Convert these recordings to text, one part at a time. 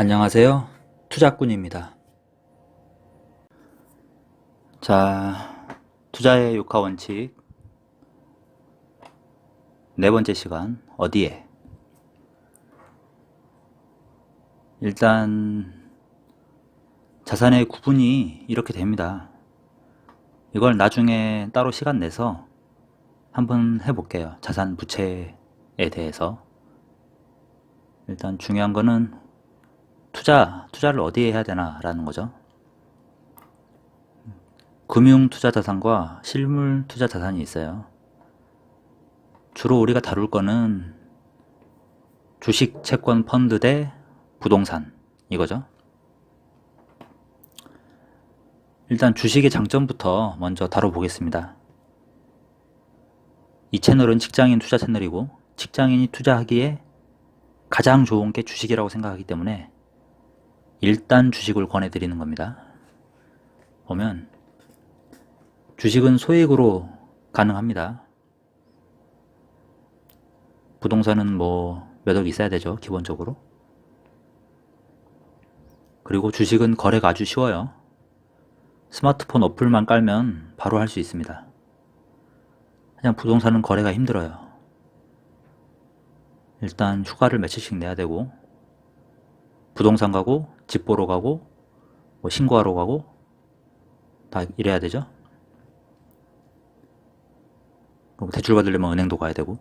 안녕하세요. 투자꾼입니다. 자, 투자의 육하 원칙. 네 번째 시간, 어디에? 일단, 자산의 구분이 이렇게 됩니다. 이걸 나중에 따로 시간 내서 한번 해볼게요. 자산 부채에 대해서. 일단 중요한 거는 투자, 투자를 어디에 해야 되나라는 거죠. 금융 투자 자산과 실물 투자 자산이 있어요. 주로 우리가 다룰 거는 주식, 채권, 펀드 대 부동산 이거죠. 일단 주식의 장점부터 먼저 다뤄보겠습니다. 이 채널은 직장인 투자 채널이고 직장인이 투자하기에 가장 좋은 게 주식이라고 생각하기 때문에 일단 주식을 권해드리는 겁니다. 보면 주식은 소액으로 가능합니다. 부동산은 뭐 몇 억 있어야 되죠, 기본적으로. 그리고 주식은 거래가 아주 쉬워요. 스마트폰 어플만 깔면 바로 할 수 있습니다. 그냥 부동산은 거래가 힘들어요. 일단 휴가를 며칠씩 내야 되고 부동산 가고 집 보러 가고 뭐 신고하러 가고 다 이래야 되죠. 그리고 대출 받으려면 은행도 가야 되고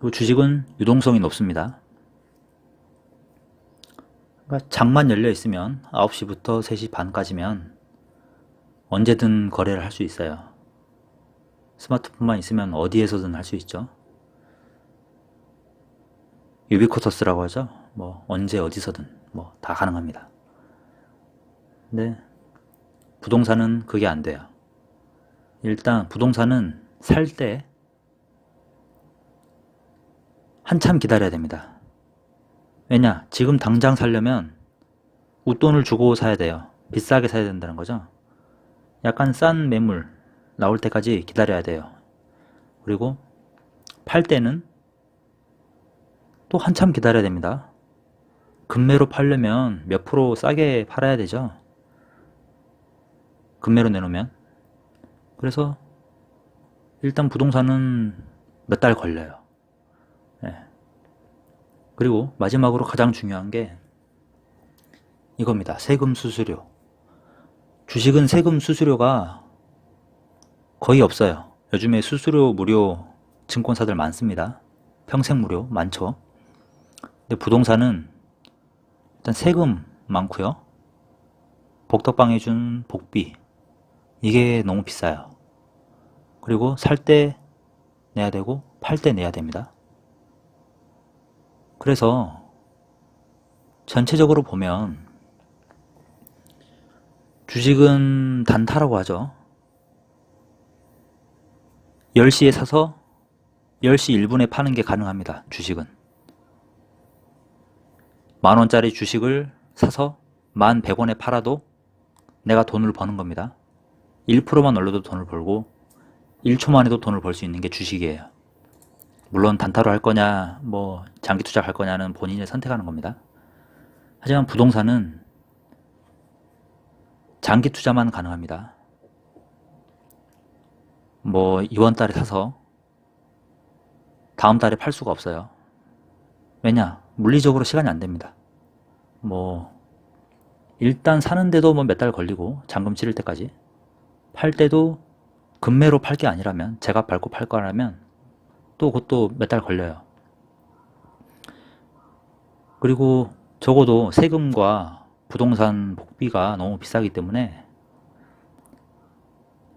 그리고 주식은 유동성이 높습니다. 그러니까 장만 열려 있으면 9시부터 3시 반까지면 언제든 거래를 할 수 있어요. 스마트폰만 있으면 어디에서든 할 수 있죠. 유비쿼터스라고 하죠. 뭐 언제 어디서든 뭐 다 가능합니다. 근데 부동산은 그게 안 돼요. 일단 부동산은 살 때 한참 기다려야 됩니다. 왜냐? 지금 당장 살려면 웃돈을 주고 사야 돼요. 비싸게 사야 된다는 거죠. 약간 싼 매물 나올 때까지 기다려야 돼요. 그리고 팔 때는 또 한참 기다려야 됩니다. 금매로 팔려면 몇 프로 싸게 팔아야 되죠. 금매로 내놓으면. 그래서 일단 부동산은 몇 달 걸려요. 예. 그리고 마지막으로 가장 중요한 게 이겁니다. 세금 수수료. 주식은 세금 수수료가 거의 없어요. 요즘에 수수료 무료 증권사들 많습니다. 평생 무료 많죠. 근데 부동산은 일단 세금 많고요. 복덕방에 준 복비 이게 너무 비싸요. 그리고 살 때 내야 되고 팔 때 내야 됩니다. 그래서 전체적으로 보면 주식은 단타라고 하죠. 10시에 사서 10시 1분에 파는 게 가능합니다. 주식은. 만 원짜리 주식을 사서 만 100원에 팔아도 내가 돈을 버는 겁니다. 1%만 올려도 돈을 벌고 1초만 해도 돈을 벌 수 있는 게 주식이에요. 물론 단타로 할 거냐, 뭐 장기 투자 할 거냐는 본인이 선택하는 겁니다. 하지만 부동산은 장기 투자만 가능합니다. 뭐 이번 달에 사서 다음 달에 팔 수가 없어요. 왜냐? 물리적으로 시간이 안 됩니다. 뭐 일단 사는데도 뭐 몇 달 걸리고 잔금 치를 때까지 팔 때도 금매로 팔 게 아니라면 제가 밟고 팔 거라면 또 그것도 몇 달 걸려요. 그리고 적어도 세금과 부동산 복비가 너무 비싸기 때문에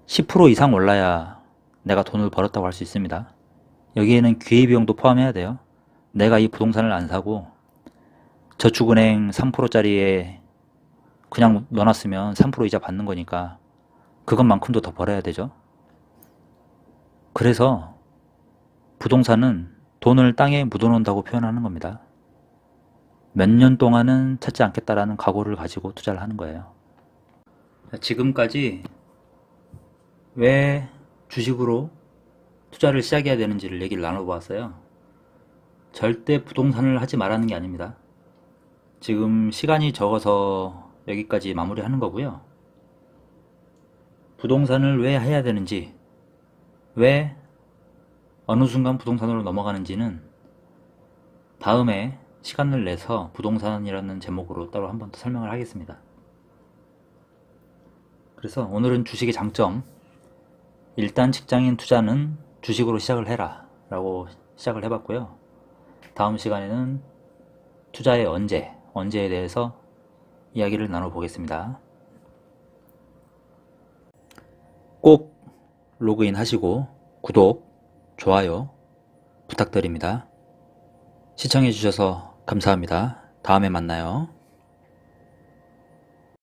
10% 이상 올라야 내가 돈을 벌었다고 할 수 있습니다. 여기에는 기회비용도 포함해야 돼요. 내가 이 부동산을 안 사고 저축은행 3%짜리에 그냥 넣어놨으면 3% 이자 받는 거니까 그것만큼도 더 벌어야 되죠. 그래서 부동산은 돈을 땅에 묻어놓는다고 표현하는 겁니다. 몇 년 동안은 찾지 않겠다라는 각오를 가지고 투자를 하는 거예요. 지금까지 왜 주식으로 투자를 시작해야 되는지를 얘기를 나눠보았어요. 절대 부동산을 하지 말라는 게 아닙니다. 지금 시간이 적어서 여기까지 마무리하는 거고요. 부동산을 왜 해야 되는지, 왜 어느 순간 부동산으로 넘어가는지는 다음에 시간을 내서 부동산이라는 제목으로 따로 한 번 더 설명을 하겠습니다. 그래서 오늘은 주식의 장점, 일단 직장인 투자는 주식으로 시작을 해라 라고 시작을 해봤고요. 다음 시간에는 투자의 언제, 언제에 대해서 이야기를 나눠보겠습니다. 꼭 로그인 하시고 구독, 좋아요 부탁드립니다. 시청해주셔서 감사합니다. 다음에 만나요.